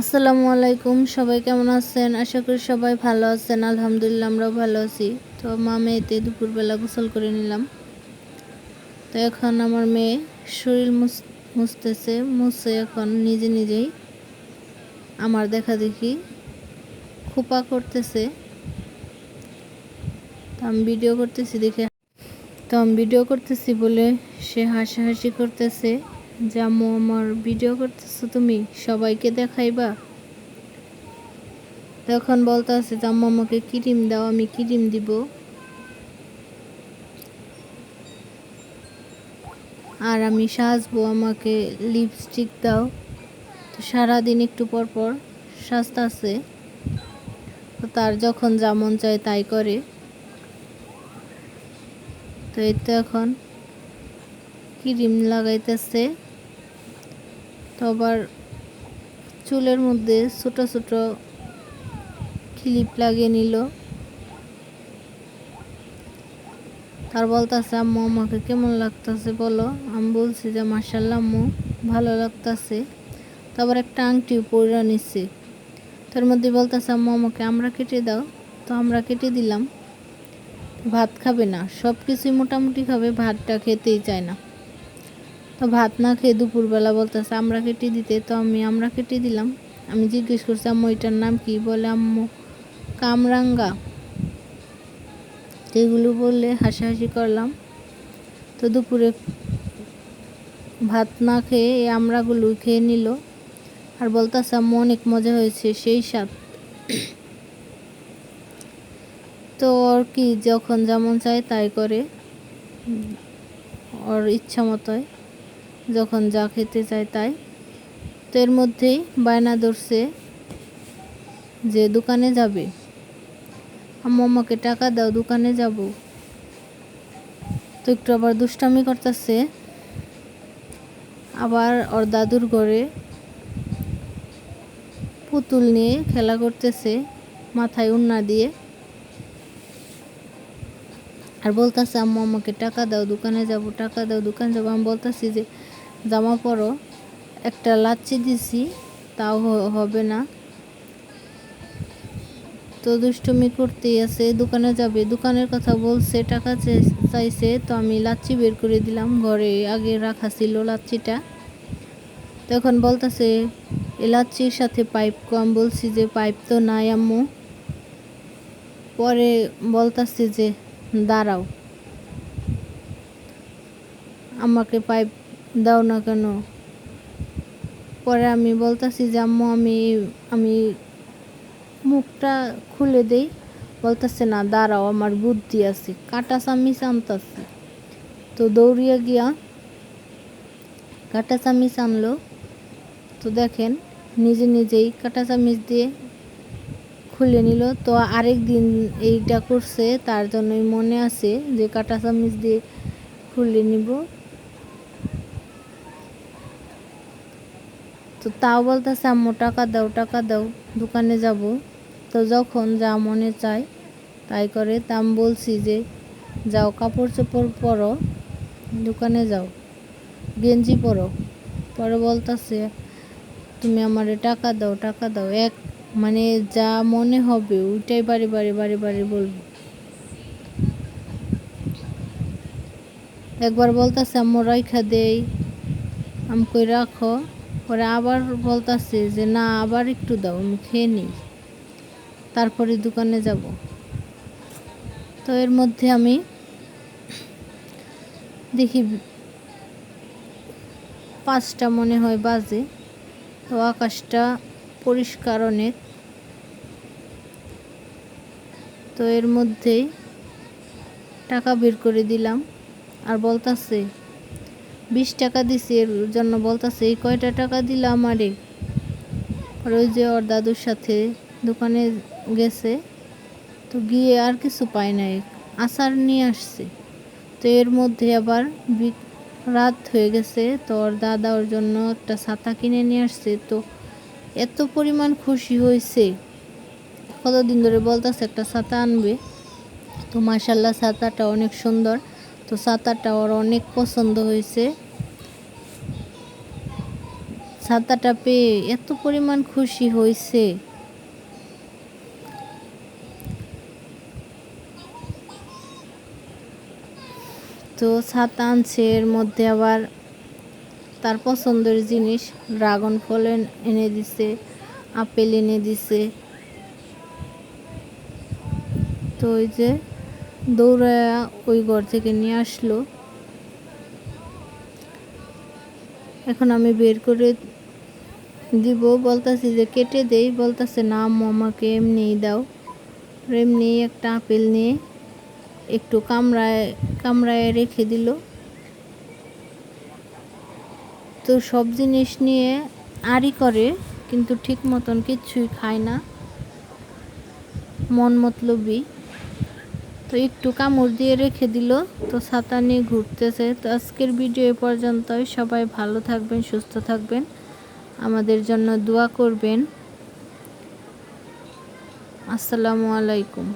আসসালামু আলাইকুম, সবাই কেমন আছেন? আশা করি সবাই ভালো আছেন, আলহামদুলিল্লাহ আমরাও ভালো আছি। তো মা মেয়েতে দুপুরবেলা গোসল করে নিলাম। তো এখন আমার মেয়ে শরীর মুছ- মুছতেছে মুছে এখন নিজে নিজেই। আমার দেখা দেখি খোপা করতেছে। তো আমি ভিডিও করতেছি দেখে তো আমি ভিডিও করতেছি বলে সে হাসাহাসি করতেছে। আম্মু আমার ভিডিও করতেছো তুমি, সবাইকে দেখাইবা। তখন বলতে আছে যে আমাকে ক্রিম দাও, আমি ক্রিম দিব? আর আমি সাজবো, আমাকে লিপস্টিক দাও। তো সারাদিন একটু পর পর সাজতে আছে। তো তার যখন যেমন মন চায় তাই করে। তো এই তো এখন ক্রিম লাগাইতেছে? তো আবার চুলের মধ্যে ছোট ছোট ক্লিপ লাগিয়ে নিল। তার বলতেছে, আম্মু, আমাকে কেমন লাগতেছে বলো? আমি বলছি যে মার্শাল্লাহ আম্মু, ভালো লাগতেছে। তারপর একটা আংটি পরে নিচ্ছে তার মধ্যে বলতেছে, আম্মু, আমাকে আমরা কেটে দাও। তো আমরা কেটে দিলাম। ভাত খাবে না সব কিছুই মোটামুটি খাবে, ভাতটা খেতেই চায় না। তো ভাত না খেয়ে দুপুরবেলা বলতেছে, আমরা কেটে দিতে। তো আমি, আমরা কেটে দিলাম। আমি জিজ্ঞেস করছি, আম্মু, এটার নাম কি? বলে, আম্মু, কামরাঙ্গা। এগুলো বললে হাসাহাসি করলাম। তো দুপুরে ভাত না খেয়ে আমরাগুলো খেয়ে নিল। আর বলতেছে, আম্মু, অনেক মজা হয়েছে, সেই স্বাদ। তো ওর কি, যখন যেমন চায় তাই করে। ওর ইচ্ছা মতোই। যখন যা খেতে চায় তাই। তো এর মধ্যেই বায়না ধরছে যে দোকানে যাবে। আম্মু আমাকে টাকা দাও, দোকানে যাব। তো একটু আবার দুষ্টামি করতেছে। আবার ওর দাদুর ঘরে পুতুল নিয়ে খেলা করতেছে, মাথায় উন্না দিয়ে। আর বলতেছে, আম্মু আমাকে টাকা দাও, দোকানে যাব, টাকা দাও, দোকানে যাব। আমি বলতেছি যে জামা পরো, একটা লাচ্ছি দিছি, তাও হবে না। তো দুষ্টুমি করতেই আছে, দোকানে যাবে। দোকানের কথা বলছে, টাকা চাইছে, তো আমি লাচ্ছি বের করে দিলাম ঘরে। আগে রাখা ছিল লাচ্ছিটা। তখন বলতেছে এই লাচ্ছির সাথে পাইপ কম। বলছি যে, পাইপ তো নাই আম্মু। পরে বলতাছে যে, দাঁড়াও। আমাকে পাইপ দাও না কেন? পরে আমি বলতাছি যে আম্মু আমি আমি মুখটা খুলে দেই। বলতেছে, না, দাঁড়াও, আমার বুদ্ধি আছে কাটা চামিচ আনতাছে তো দৌড়িয়ে গিয়া কাটা চামিচ আনলো তো দেখেন, নিজে নিজেই কাটা চামিচ দিয়ে খুলে নিল। তো আরেক দিন এইটা করছে, তার জন্যই মনে আছে যে কাটা চামিচ দিয়ে খুলে নিব। তো তাও বলতেছে, আম্মু, টাকা দাও টাকা দাও, দোকানে যাব। তো যখন যা মনে চায়, তাই করে। তা আমি বলছি যে, যাও, কাপড় চোপড় পরো, দোকানে যাও, গেঞ্জি পরো। পরে বলতেছে, তুমি আমারে টাকা দাও টাকা দাও। এক মানে যা মনে হবে, ওইটাই বারে বারে বারে বারে বলব। একবার বলতেছে, আম্মু, রাইখা দেই আমি কই রাখো। পরে আবার বলতাছে যে, না, আবার একটু দাও, আমি খেয়ে নিই। তারপরে দোকানে যাব। তো এর মধ্যে আমি দেখি পাঁচটা মনে হয় বাজে। তো আকাশটা পরিষ্কার অনেক। তো এর মধ্যেই টাকা বের করে দিলাম। আর বলতাছে বিশ টাকা দিছি, এর জন্য বলতাছে, এই কয়টা টাকা দিলা আমারে? আর ওই যে ওর দাদুর সাথে দোকানে গেছে, তো গিয়ে আর কিছু পায় নাই, আচার নিয়ে আসছে। তো এর মধ্যে আবার রাত হয়ে গেছে, তো ওর দাদা ওর জন্য একটা ছাতা কিনে নিয়ে আসছে, তো এত পরিমাণ খুশি হয়েছে কতদিন ধরে বলতেছে, একটা ছাতা আনবে। তো মাসাল্লাহ ছাতাটা অনেক সুন্দর। তো ছাতাটা ওর অনেক পছন্দ হয়েছে। ছাতাটা পেয়ে এত পরিমাণ খুশি হয়েছে। তো ছাতা আনছে, এর মধ্যে আবার তার পছন্দের জিনিস, ড্রাগন ফল এনে দিছে, আপেল এনে দিছে। তো ওই যে দৌড়ায়া ওই ঘর থেকে নিয়ে আসলো। এখন আমি বের করে দিব। বলতাছি যে, কেটে দেই। বলতাছে, না আম্মু, আমাকে এমনিই দাও। এমনি একটা আপেল নিয়ে একটু কামড়ায় কামড়ায় রেখে দিল। তো সব জিনিস নিয়ে আড়ি করে, কিন্তু ঠিক মতন কিচ্ছুই খায় না। মন মতলবই। তো একটু কামড় দিয়ে রেখে দিল। তো ছাতা নিয়ে ঘুরতেছে। তো আজকের ভিডিও এ পর্যন্তই। সবাই ভালো থাকবেন, সুস্থ থাকবেন। আমাদের জন্য দোয়া করবেন। আসসালামু আলাইকুম।